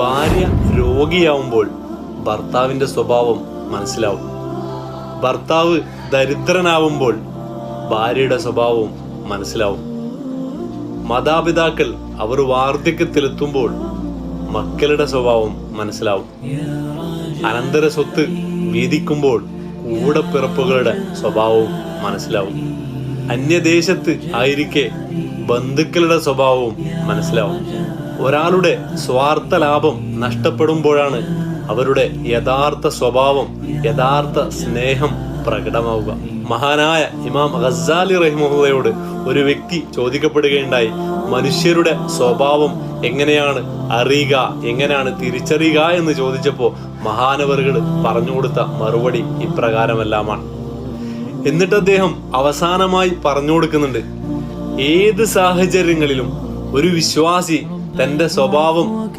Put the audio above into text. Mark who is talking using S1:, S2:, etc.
S1: ഭാര്യ രോഗിയാവുമ്പോൾ ഭർത്താവിന്റെ സ്വഭാവം മനസ്സിലാവും. ഭർത്താവ് ദരിദ്രനാവുമ്പോൾ ഭാര്യയുടെ സ്വഭാവവും മനസ്സിലാവും. മാതാപിതാക്കൾ അവർ വാർദ്ധക്യത്തിലെത്തുമ്പോൾ മക്കളുടെ സ്വഭാവം മനസ്സിലാവും. അനന്തര സ്വത്ത് വീതിക്കുമ്പോൾ കൂടപ്പിറപ്പുകളുടെ സ്വഭാവവും മനസ്സിലാവും. അന്യദേശത്ത് ആയിരിക്കെ ബന്ധുക്കളുടെ സ്വഭാവവും മനസ്സിലാവും. ഒരാളുടെ സ്വാർത്ഥ ലാഭം നഷ്ടപ്പെടുമ്പോഴാണ് അവരുടെ യഥാർത്ഥ സ്വഭാവം യഥാർത്ഥ സ്നേഹം പ്രകടമാവുക. മഹാനായ ഇമാം ഹസാലി റഹിമുള്ളയോട് ഒരു വ്യക്തി ചോദിക്കപ്പെടുകയുണ്ടായി മനുഷ്യരുടെ സ്വഭാവം എങ്ങനെയാണ്? അറിയുക എങ്ങനെയാണ് തിരിച്ചറിയുക? എന്ന് ചോദിച്ചപ്പോൾ മഹാനവറുകൾ പറഞ്ഞു കൊടുത്ത മറുപടി ഇപ്രകാരമെല്ലാമാണ്. എന്നിട്ട് അദ്ദേഹം അവസാനമായി പറഞ്ഞു കൊടുക്കുന്നുണ്ട്. ഏത് സാഹചര്യങ്ങളിലും ഒരു വിശ്വാസി തന്റെ സ്വഭാവം